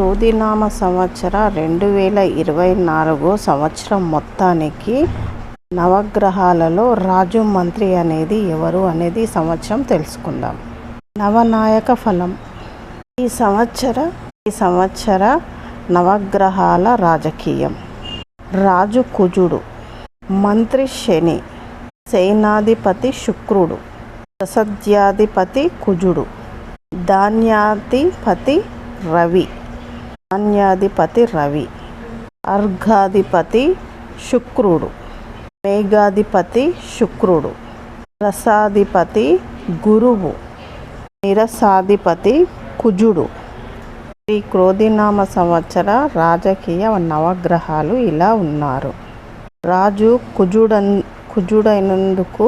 క్రోధినామ సంవత్సర రెండు వేల ఇరవై నాలుగో సంవత్సరం మొత్తానికి నవగ్రహాలలో రాజు మంత్రి అనేది ఎవరు అనేది సంవత్సరం తెలుసుకుందాం. నవనాయక ఫలం. ఈ సంవత్సర ఈ సంవత్సర నవగ్రహాల రాజకీయం. రాజు కుజుడు. మంత్రి శని. సేనాధిపతి శుక్రుడు. ప్రసద్యాధిపతి కుజుడు. ధాన్యాధిపతి రవి. ధాన్యాధిపతి రవి అర్ఘాధిపతి శుక్రుడు మేఘాధిపతి శుక్రుడు రసాధిపతి గురువు నిరసాధిపతి కుజుడు. శ్రీ క్రోధినామ సంవత్సర రాజకీయ నవగ్రహాలు ఇలా ఉన్నారు. రాజు కుజుడన్ కుజుడైనందుకు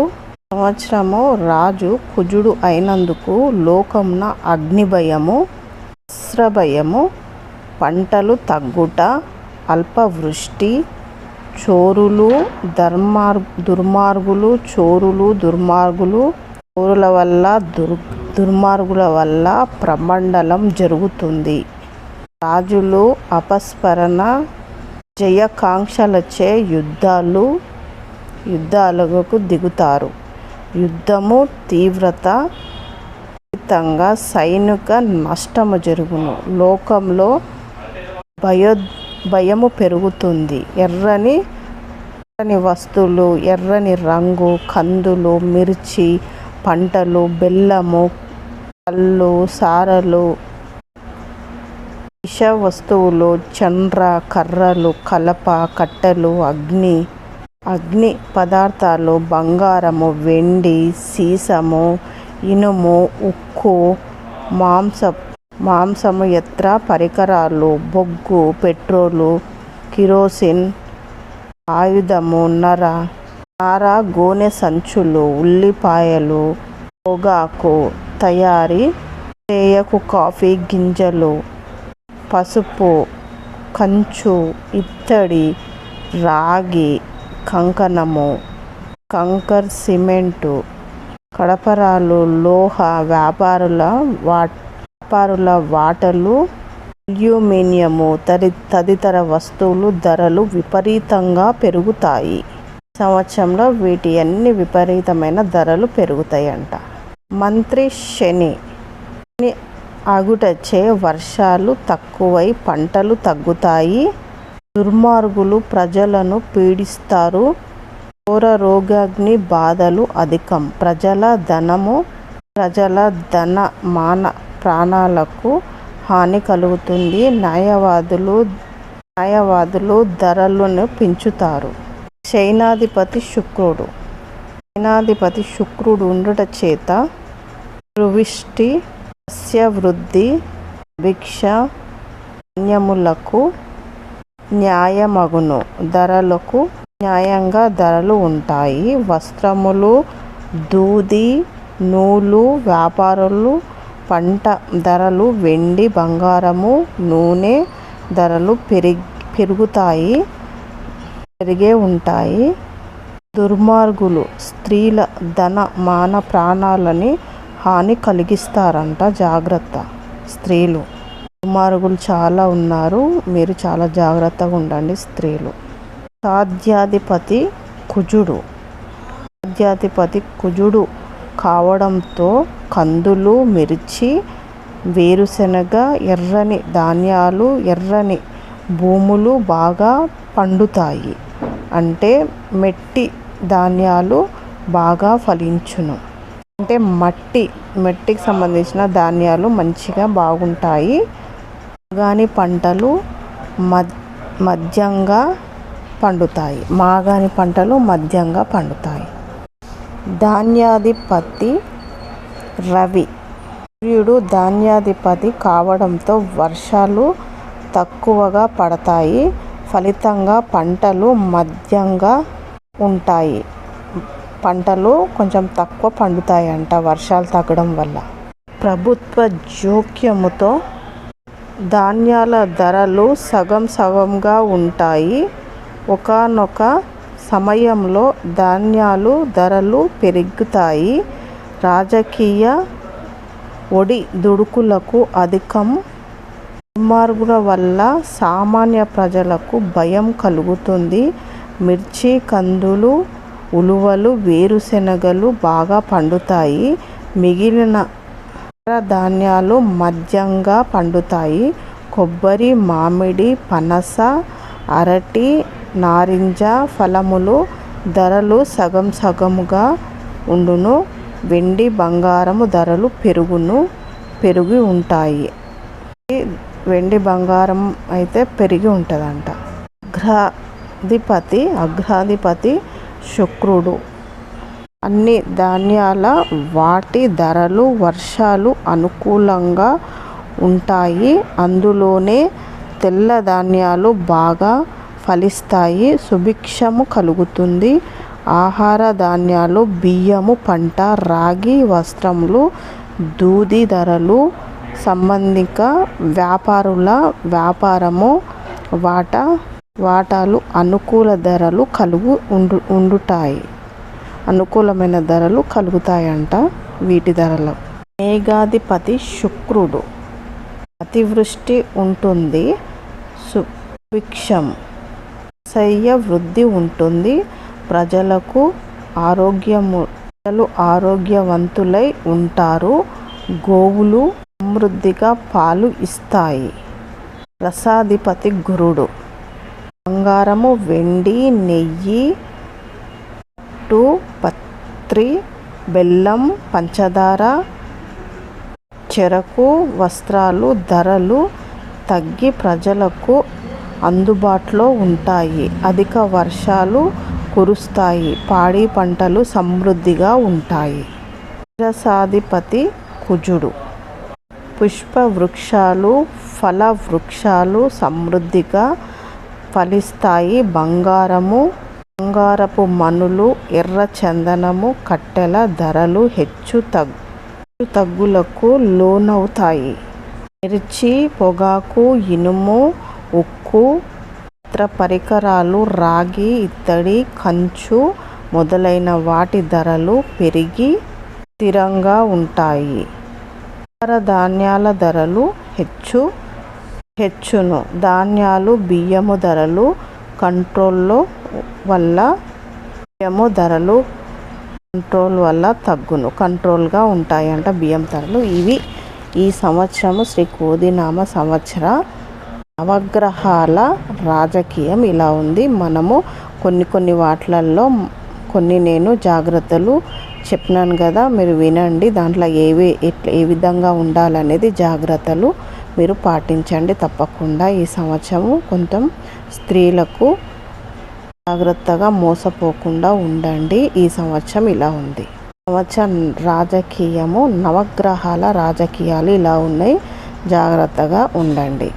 సంవత్సరము రాజు కుజుడు అయినందుకు లోకమున అగ్నిభయము అస్రభయము పంటలు తగ్గుట అల్పవృష్టి చోరులు ధర్మార్ దుర్మార్గులు చోరులు దుర్మార్గులు చోరుల వల్ల దుర్ దుర్మార్గుల వల్ల ప్రమండలం జరుగుతుంది. రాజులు అపస్మరణ జయకాంక్షలచే యుద్ధాలు యుద్ధాలకు దిగుతారు. యుద్ధము తీవ్రత ఫలితంగా సైనిక నష్టము జరుగును. లోకంలో భయో భయము పెరుగుతుంది. ఎర్రని ఎర్రని వస్తువులు ఎర్రని రంగు కందులు మిర్చి పంటలు బెల్లము కళ్ళు సారలు విష వస్తువులు చండ్ర కర్రలు కలప కట్టెలు అగ్ని అగ్ని పదార్థాలు బంగారము వెండి సీసము ఇనుము ఉక్కు మాంస మాంసము ఎత్ర పరికరాలు బొగ్గు పెట్రోలు కిరోసిన్ ఆయుధము నర నార గోనె సంచులు ఉల్లిపాయలు పొగాకు తయారీ తేయకు కాఫీ గింజలు పసుపు కంచు ఇత్తడి రాగి కంకణము కంకర్ సిమెంటు కడపరాలు లోహ వ్యాపారుల వా వ్యాపారుల వాటలు అల్యూమినియము తది తదితర వస్తువులు ధరలు విపరీతంగా పెరుగుతాయి. సంవత్సరంలో వీటి అన్ని విపరీతమైన ధరలు పెరుగుతాయంట. మంత్రి శని శని వర్షాలు తక్కువై పంటలు తగ్గుతాయి. దుర్మార్గులు ప్రజలను పీడిస్తారు. ఘోర రోగాగ్ని బాధలు అధికం. ప్రజల ధనము ప్రజల ధన మాన ప్రాణాలకు హాని కలుగుతుంది. న్యాయవాదులు న్యాయవాదులు ధరలను పెంచుతారు. చైనాధిపతి శుక్రుడు. చైనాధిపతి శుక్రుడు ఉండుట చేత రువిష్టి సస్యవృద్ధి భిక్ష ధాన్యములకు న్యాయమగును. ధరలకు న్యాయంగా ధరలు ఉంటాయి. వస్త్రములు దూది నూలు వ్యాపారులు పంట ధరలు వెండి బంగారము నూనె ధరలు పెరిగి పెరుగుతాయి పెరిగే ఉంటాయి. దుర్మార్గులు స్త్రీల ధన మాన ప్రాణాలని హాని కలిగిస్తారంట. జాగ్రత్త స్త్రీలు. దుర్మార్గులు చాలా ఉన్నారు. మీరు చాలా జాగ్రత్తగా ఉండండి స్త్రీలు. సాధ్యాధిపతి కుజుడు. సాధ్యాధిపతి కుజుడు కావడంతో కందులు మిర్చి వేరుశనగ ఎర్రని ధాన్యాలు ఎర్రని భూములు బాగా పండుతాయి. అంటే మెట్టి ధాన్యాలు బాగా ఫలించును. అంటే మట్టి మట్టికి సంబంధించిన ధాన్యాలు మంచిగా బాగుంటాయి. మాగాని పంటలు మధ్యంగా పండుతాయి. మాగాని పంటలు మధ్యంగా పండుతాయి. ధాన్యాధిపతి రవి. సూర్యుడు ధాన్యాధిపతి కావడంతో వర్షాలు తక్కువగా పడతాయి. ఫలితంగా పంటలు మధ్యంగా ఉంటాయి. పంటలు కొంచెం తక్కువ పండుతాయంట వర్షాలు తగ్గడం వల్ల. ప్రభుత్వ జోక్యముతో ధాన్యాల ధరలు సగం సగంగా ఉంటాయి. ఒకానొక సమయంలో ధాన్యాలు ధరలు పెరుగుతాయి. రాజకీయ ఒడిదుడుకులకు అధికం దుర్మార్గుల వల్ల సామాన్య ప్రజలకు భయం కలుగుతుంది. మిర్చి కందులు ఉలువలు వేరుశెనగలు బాగా పండుతాయి. మిగిలిన ఇతర ధాన్యాలు మధ్యంగా పండుతాయి. కొబ్బరి మామిడి పనస అరటి నారింజ ఫలములు ధరలు సగం సగముగా ఉండును. వెండి బంగారము ధరలు పెరుగును పెరిగి ఉంటాయి. వెండి బంగారం అయితే పెరిగి ఉంటుందంట. అగ్రాధిపతి అగ్రాధిపతి శుక్రుడు. అన్ని ధాన్యాల వాటి ధరలు వర్షాలు అనుకూలంగా ఉంటాయి. అందులోనే తెల్ల ధాన్యాలు బాగా ఫలిస్తాయి. సుభిక్షము కలుగుతుంది. ఆహార ధాన్యాలు బియ్యము పంట రాగి వస్త్రములు దూది ధరలు సంబంధిక వ్యాపారుల వ్యాపారము వాటా వాటాలు అనుకూల ధరలు కలుగు ఉండు ఉండుటాయి అనుకూలమైన ధరలు కలుగుతాయంట వీటి ధరలు. మేఘాధిపతి శుక్రుడు. అతివృష్టి ఉంటుంది. సుభిక్షం. వ్యవసాయ వృద్ధి ఉంటుంది. ప్రజలకు ఆరోగ్యము ప్రజలు ఆరోగ్యవంతులై ఉంటారు. గోవులు సమృద్ధిగా పాలు ఇస్తాయి. రసాధిపతి గురుడు. బంగారము వెండి నెయ్యి పట్టు పత్రి బెల్లం పంచదార చెరకు వస్త్రాలు ధరలు తగ్గి ప్రజలకు అందుబాటులో ఉంటాయి. అధిక వర్షాలు కురుస్తాయి. పాడి పంటలు సమృద్ధిగా ఉంటాయి. రసాధిపతి కుజుడు. పుష్ప వృక్షాలు ఫల వృక్షాలు సమృద్ధిగా ఫలిస్తాయి. బంగారము బంగారపు మనులు ఎర్ర చందనము కట్టెల ధరలు హెచ్చు తగ్గు తగ్గులకు లోనవుతాయి. మిర్చి పొగాకు ఇనుము ఉక్కు ఇతర పరికరాలు రాగి ఇత్తడి కంచు మొదలైన వాటి ధరలు పెరిగి స్థిరంగా ఉంటాయి. ఆహార ధాన్యాల ధరలు హెచ్చు హెచ్చును. ధాన్యాలు బియ్యము ధరలు కంట్రోల్లో వల్ల బియ్యము ధరలు కంట్రోల్ వల్ల తగ్గును. కంట్రోల్గా ఉంటాయంట బియ్యం ధరలు. ఇవి ఈ సంవత్సరము శ్రీ కోదినామ సంవత్సర నవగ్రహాల రాజకీయం ఇలా ఉంది. మనము కొన్ని కొన్ని వాటిలల్లో కొన్ని నేను జాగ్రత్తలు చెప్పినాను కదా మీరు వినండి. దాంట్లో ఏవి ఎట్లా ఏ విధంగా ఉండాలనేది జాగ్రత్తలు మీరు పాటించండి తప్పకుండా. ఈ సంవత్సరం కొంచెం స్త్రీలకు జాగ్రత్తగా మోసపోకుండా ఉండండి. ఈ సంవత్సరం ఇలా ఉంది. సంవత్సరం రాజకీయము నవగ్రహాల రాజకీయాలు ఇలా ఉన్నాయి. జాగ్రత్తగా ఉండండి.